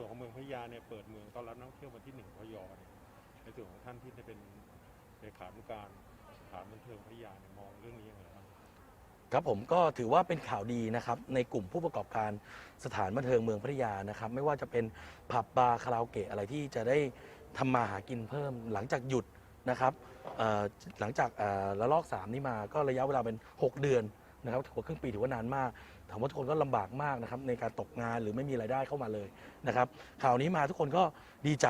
ส่วนของเมืองพัทยาเนี่ยเปิดเมืองต้อนรับนักท่องเที่ยววันที่1พยเนี่ยในส่วนของท่านที่จะเป็นเลขานุการสถานบันเทิงพัทยาเนี่ยมองเรื่องนี้ยังไงบ้างครับผมก็ถือว่าเป็นข่าวดีนะครับในกลุ่มผู้ประกอบการสถานบันเทิงเมืองพัทยานะครับไม่ว่าจะเป็นผับบาร์คาราโอเกะอะไรที่จะได้ทำมาหากินเพิ่มหลังจากหยุดนะครับเอ่อหลังจากเอ่อระลอก 3 นี้มาก็ระยะเวลาเป็น 6 เดือน นะครับถือว่าครึ่งปีถือว่านานมากถามว่าทุกคนก็ลำบากมากนะครับในการตกงานหรือไม่มีรายได้เข้ามาเลยนะครับข่าวนี้มาทุกคนก็ดีใจ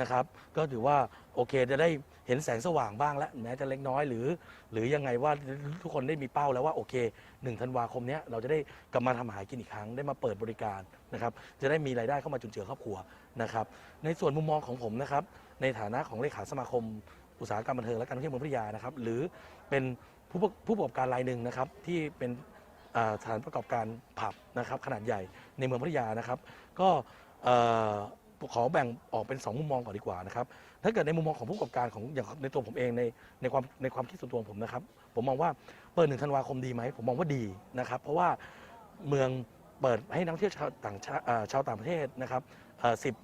นะครับก็ถือว่าโอเคจะได้เห็นแสงสว่างบ้างแล้วแม้จะเล็กน้อยหรือ หรือยังไงว่าทุกคนได้มีเป้าแล้วว่าโอเค1ธันวาคมนี้เราจะได้กลับมาทำอาหารกินอีกครั้งได้มาเปิดบริการนะครับจะได้มีรายได้เข้ามาจุนเจือครอบครัวนะครับในส่วนมุมมองของผมนะครับในฐานะของเลขาสมาคมอุตสาหกรรมบันเทิงและการท่องเที่ยวเมืองพัทยานะครับหรือเป็น ผู้ประผู้ประกอบการรายหนึ่งนะครับที่เป็นอ่าสถานประกอบการผับนะครับขนาดใหญ่ในเมืองพัทยานะครับ ก็ขอแบ่งออกเป็น 2 มุมมองก่อนดีกว่านะครับถ้าเกิดในมุมมองของผู้ประกอบการของอย่างในตัวผมเองในในความในความคิดส่วนตัวของผมนะครับ ผมมองว่าเปิดหนึ่งธันวาคมดีไหมผมมองว่าดีนะครับ เพราะว่าเมืองเปิดให้นักท่องเที่ยวชาวต่างชาเอ่อชาวต่างประเทศนะครับสิบ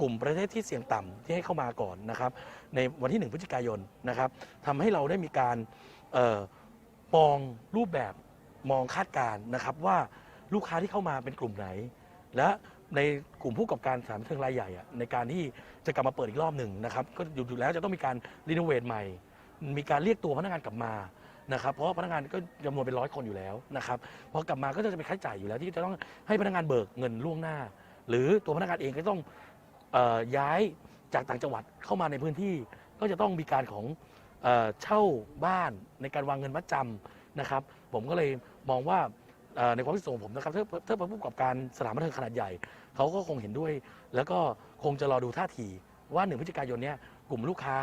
กลุ่มประเทศที่เสี่ยงต่ำที่ให้เข้ามาก่อนนะครับ ในวันที่ 1 พฤศจิกายนนะครับทำให้เราได้มีการ มองรูปแบบมองคาดการณ์นะครับว่าลูกค้าที่เข้ามาเป็นกลุ่มไหน และในกลุ่มผู้ประกอบการสถานบันเทิงรายใหญ่อะในการที่จะกลับมาเปิดอีกรอบหนึ่งนะครับก็อยู่ๆแล้วจะต้องมีการรีโนเวทใหม่ มีการเรียกตัวพนักงานกลับมานะครับเพราะว่าพนักงานก็จำนวนเป็นร้อยคนอยู่แล้วนะครับพอกลับมาก็จะเป็นค่าใช้จ่ายอยู่แล้ว ที่จะต้องให้พนักงานเบิกเงินล่วงหน้า หรือตัวพนักงานเองก็ต้องเออย้ายจากต่างจังหวัดเข้ามาในพื้นที่ ก็จะต้องมีการของ เออเช่าบ้านในการวางเงินมัดจำนะครับ ผมก็เลยมองว่าเอ่อในความคิดส่วนของผมนะครับถ้าถ้าเป็นผู้ประกอบการสถานบันเทิงขนาดใหญ่ เขาก็คงเห็นด้วย แล้วก็คงจะรอดูท่าที ว่าหนึ่งพฤศจิกายนเนี้ยกลุ่มลูกค้า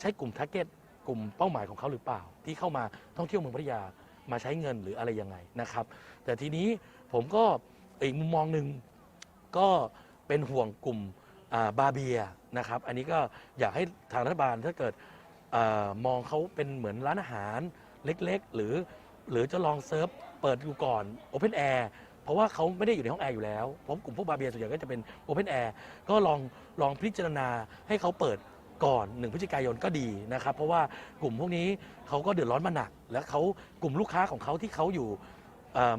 ใช้กลุ่มทาร์เก็ตกลุ่มเป้าหมายของเขาหรือเปล่า ที่เข้ามาท่องเที่ยวเมืองพัทยามาใช้เงินหรืออะไรยังไงนะครับ แต่ทีนี้ผมก็อีกมุมมองหนึ่งก็เป็นห่วงกลุ่มอ่าบาเบียนะครับ อันนี้ก็อยากให้ทางรัฐบาลถ้าเกิด อามองเขาเป็นเหมือนร้านอาหารเล็กๆ หรือ หรือจะลองเซิร์ฟเปิดดูก่อน Open Air เพราะว่าเขาไม่ได้อยู่ในห้องแอร์อยู่แล้วเพราะกลุ่มพวกบาร์เบียส่วนใหญ่ก็จะเป็น Open Air ก็ลองลองพิจารณาให้เขาเปิดก่อน1พฤศจิกายนก็ดีนะครับ เพราะว่ากลุ่มพวกนี้เขาก็เดือดร้อนมาหนัก และเขากลุ่มลูกค้าของเขาที่เขาอยู่เอิ่ม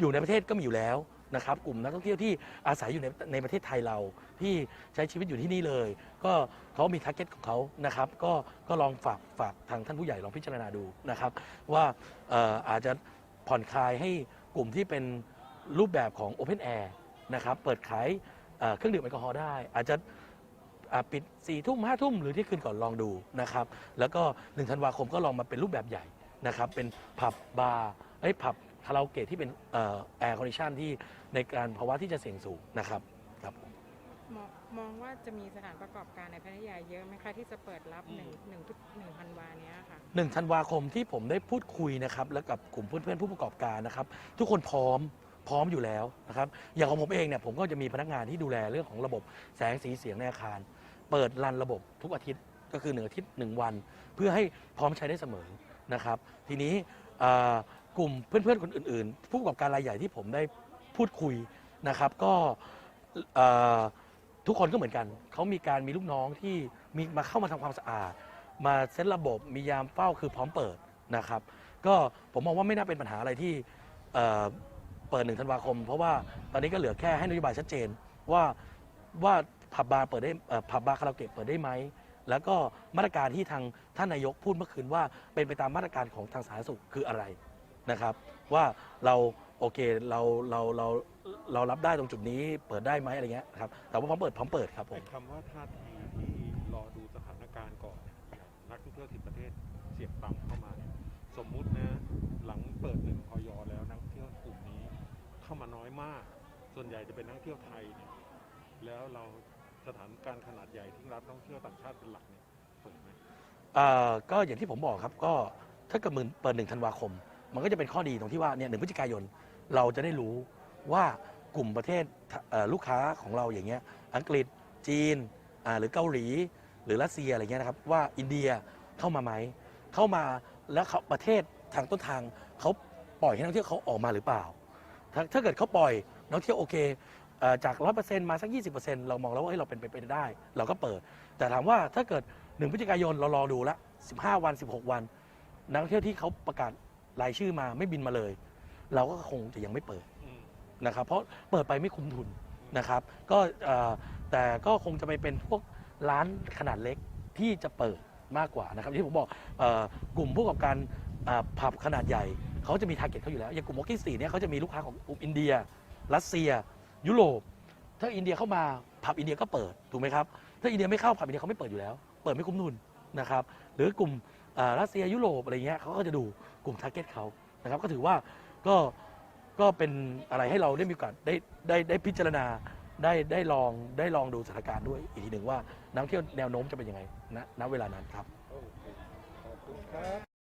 อยู่ในประเทศก็มีอยู่แล้ว นะครับกลุ่มนักท่องเที่ยวที่อาศัยอยู่ในในประเทศไทยเราที่ใช้ชีวิตอยู่ที่นี่เลย ก็เขามีทาร์เก็ตของเขานะครับก็ก็ลองฝากฝากทางท่านผู้ใหญ่ลองพิจารณาดูนะครับว่าเอ่ออาจจะผ่อนคลายให้กลุ่มที่เป็นรูปแบบของ Open Air นะครับเปิดขายเอ่อเครื่องดื่มแอลกอฮอล์ได้ อาจจะอ่าปิด4ี่ทุ่มห้าทุ่มหรือที่คืนก่อนลองดูนะครับแล้วก็1ธันวาคมก็ลองมาเป็นรูปแบบใหญ่นะครับเป็นผับบาร์เอ้ยผับ คาราโอเกะที่เป็นแอร์คอนดิชันที่ในการภาวะที่จะเสี่ยงสูงนะครับครับมองมองว่าจะมีสถานประกอบการในพัทยาเยอะไหมคะที่จะเปิดรับหนึ่งหนึ่งพฤษหนึ่งพันวาเนี้ยค่ะหนึ่งธันวาคมที่ผมได้พูดคุยนะครับแล้วกับกลุ่มเพื่อนๆผู้ประกอบการนะครับ ทุกคนพร้อมพร้อมอยู่แล้วนะครับ อย่างของผมเองเนี่ยผมก็จะมีพนักงานที่ดูแลเรื่องของระบบแสงสีเสียงในอาคาร เปิดรันระบบทุกอาทิตย์ก็คือหนึ่งอาทิตย์หนึ่งวัน เพื่อให้พร้อมใช้ได้เสมอนะครับ ทีนี้เอ่อ กลุ่มเพื่อนๆคนอื่นๆ ผู้ประกอบการรายใหญ่ที่ผมได้พูดคุยนะครับ ก็เอ่อทุกคนก็เหมือนกัน เขามีการมีลูกน้องที่มีมาเข้ามาทำความสะอาด มาเซตระบบมียามเฝ้าคือพร้อมเปิดนะครับ ก็ผมมองว่าไม่น่าเป็นปัญหาอะไรที่เอ่อเปิดหนึ่งธันวาคม เพราะว่าตอนนี้ก็เหลือแค่ให้นโยบายชัดเจนว่าว่าผับบาร์เปิดได้เอ่อผับบาร์คาราโอเกะเปิดได้ไหม แล้วก็มาตรการที่ทางท่านนายกพูดเมื่อคืนว่าเป็นไปตามมาตรการของทางสาธารณสุขคืออะไร นะครับว่าเราโอเคเราเราเราเรารับได้ตรงจุดนี้เปิดได้ไหมอะไรเงี้ยครับแต่ว่าพร้อมเปิดพร้อมเปิดครับผมไอ้คำว่าท่าทีที่รอดูสถานการณ์ก่อนเนี่ยนักท่องเที่ยวสิบประเทศเสียบต่ำเข้ามาเนี่ยสมมุตินะหลังเปิดหนึ่งพยแล้วนักท่องเที่ยวกลุ่มนี้เข้ามาน้อยมาก ส่วนใหญ่จะเป็นนักท่องเที่ยวไทยเนี่ยแล้วเราสถานการณ์ขนาดใหญ่ที่รับนักท่องเที่ยวต่างชาติเป็นหลักเนี่ยเปิดไหม เอ่อก็อย่างที่ผมบอกครับก็ถ้าเกิดมือเปิดหนึ่งธันวาคม มันก็จะเป็นข้อดีตรงที่ว่าเนี่ยหนึ่งพฤศจิกายนเราจะได้รู้ว่ากลุ่มประเทศเอ่อลูกค้าของเราอย่างเงี้ยอังกฤษจีนอ่าหรือเกาหลี หรือรัสเซียอะไรเงี้ยนะครับว่าอินเดียเข้ามาไหมเข้ามาแล้วเขาประเทศทางต้นทางเขาปล่อยให้นักท่องเที่ยวเขาออกมาหรือเปล่า ถ้าถ้าเกิดเขาปล่อยนักท่องเที่ยวโอเคเอ่อจากร้อยเปอร์เซ็นต์มาสักยี่สิบเปอร์เซ็นต์เรามองแล้วว่าเฮ้ยเราเป็นไปได้ เราก็เปิด แต่ถามว่าถ้าเกิดหนึ่งพฤศจิกายนเรารอดูละ15 วัน 16 วัน นักท่องเที่ยวที่เขาประกาศ รายชื่อมาไม่บินมาเลย เราก็คงจะยังไม่เปิดอืมนะครับ เพราะเปิดไปไม่คุ้มทุนนะครับ ก็เอ่อแต่ก็คงจะไปเป็นพวกร้านขนาดเล็กที่จะเปิดมากกว่านะครับที่ผมบอกเอ่อกลุ่มผู้ประกอบการอ่าผับขนาดใหญ่เขาจะมีทาร์เก็ตเขาอยู่แล้ว อย่างกลุ่มวอล์กสี่เนี่ยเขาจะมีลูกค้าของกลุ่มอินเดีย รัสเซีย ยุโรป ถ้าอินเดียเข้ามาผับอินเดียก็เปิดถูกไหมครับ ถ้าอินเดียไม่เข้าผับอินเดียเขาไม่เปิดอยู่แล้ว เปิดไม่คุ้มทุนนะครับ หรือกลุ่มอ่า รัสเซียยุโรปอะไรเงี้ยเขาก็จะดูกลุ่มทาร์เก็ตเขานะครับก็ถือว่าก็ก็เป็นอะไรให้เราได้มีโอกาสได้ได้ได้พิจารณาได้ได้ลองได้ลองดูสถานการณ์ด้วยอีกทีหนึ่งว่านักท่องเที่ยวแนวโน้มจะเป็นยังไงณณเวลานั้นครับโอเคขอบคุณครับ